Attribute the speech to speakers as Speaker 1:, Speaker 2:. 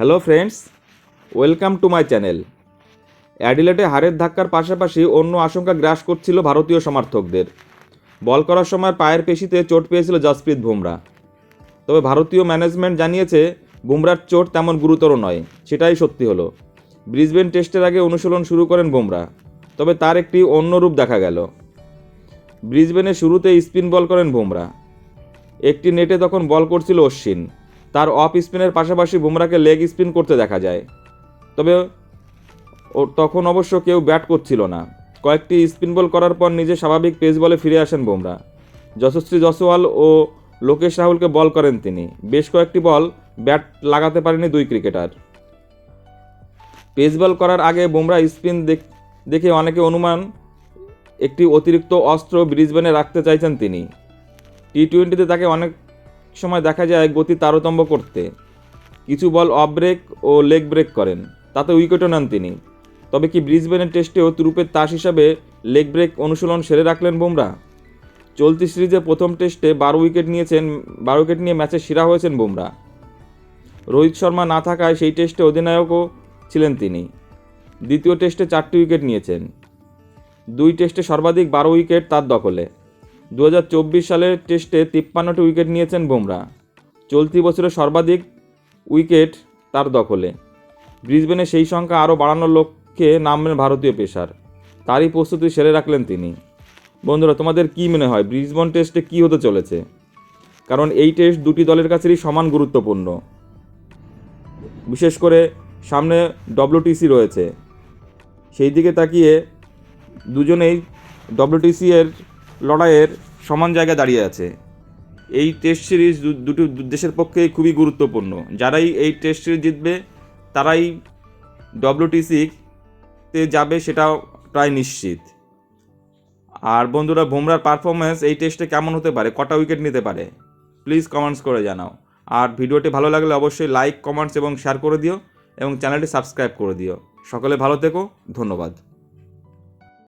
Speaker 1: Hello friends welcome to my channel অ্যাডিলেটে হারের ধাক্কার পাশাপাশি অন্য আশঙ্কা গ্রাস করছিল ভারতীয় সমর্থকদের। বল করার সময় পায়ের পেশিতে চোট পেয়েছিল জসপ্রীত বুমরা। তবে ভারতীয় ম্যানেজমেন্ট জানিয়েছে, বুমরার চোট তেমন গুরুতর নয়, সেটাই সত্যি হলো। ব্রিসবেন টেস্টের আগে অনুশীলন শুরু করেন বুমরা, তবে তার একটি অন্য রূপ দেখা গেল। ব্রিসবেনে শুরুতে স্পিন বল করেন বুমরা। একটি নেটে তখন বল করছিল অশ্বিন। তার অফ স্পিনের পাশাপাশি বুমরাকে লেগ স্পিন করতে দেখা যায়। তবে ও তখন অবশ্য কেউ ব্যাট করছিল না। কয়েকটি স্পিন বল করার পর নিজে স্বাভাবিক পেস বলে ফিরে আসেন বুমরা যশস্বী জসওয়াল ও লোকেশ রাহুলকে বল করেন তিনি। বেশ কয়েকটি বল ব্যাট লাগাতে পারেনি দুই ক্রিকেটার। পেস বল করার আগে বুমরা স্পিন দেখ- অনেকে অনুমান, একটি অতিরিক্ত অস্ত্র ব্রিসবেনে রাখতে চাইছেন তিনি। টি টোয়েন্টিতে তাকে অনেক সময় দেখা যায় গতি তারতম্য করতে। কিছু বল অফ ব্রেক ও লেগ ব্রেক করেন, তাতে উইকেটও নেন তিনি। তবে কি ব্রিসবেনের টেস্টেও তুরুপের তাস হিসাবে লেগ ব্রেক অনুশীলন সেরে রাখলেন বুমরা? চলতি সিরিজে প্রথম টেস্টে বারো উইকেট নিয়েছেন, বারো উইকেট নিয়ে ম্যাচে সেরা হয়েছেন বুমরা। রোহিত শর্মা না থাকায় সেই টেস্টে অধিনায়কও ছিলেন তিনি। দ্বিতীয় টেস্টে চারটি উইকেট নিয়েছেন। দুই টেস্টে সর্বাধিক বারো উইকেট তার দখলে। দু হাজার চব্বিশ সালের টেস্টে তিপ্পান্নটি উইকেট নিয়েছেন বুমরা। চলতি বছরে সর্বাধিক উইকেট তার দখলে। ব্রিসবেনে সেই সংখ্যা আরও বাড়ানোর লক্ষ্যে নামবেন ভারতীয় পেশার তারই প্রস্তুতি সেরে রাখলেন তিনি। বন্ধুরা, তোমাদের কী মনে হয়, ব্রিসবন টেস্টে কী হতে চলেছে? কারণ এই টেস্ট দুটি দলের কাছেরই সমান গুরুত্বপূর্ণ। বিশেষ করে সামনে ডব্লিউটিসি রয়েছে। সেই দিকে তাকিয়ে দুজনেই ডব্লিউটিসি এর লড়াইয়ের সমান জায়গায় দাঁড়িয়ে আছে। এই টেস্ট সিরিজ দুটি দেশের পক্ষেই খুবই গুরুত্বপূর্ণ। যারাই এই টেস্ট সিরিজ জিতবে, তারাই ডব্লিউটিসিতে যাবে সেটাও প্রায় নিশ্চিত। আর বন্ধুরা, বুমরার পারফরমেন্স এই টেস্টে কেমন হতে পারে? কটা উইকেট নিতে পারে? প্লিজ কমেন্টস করে জানাও। আর ভিডিওটি ভালো লাগলে অবশ্যই লাইক কমেন্টস এবং শেয়ার করে দিও এবং চ্যানেলটি সাবস্ক্রাইব করে দিও। সকলে ভালো থেকো, ধন্যবাদ।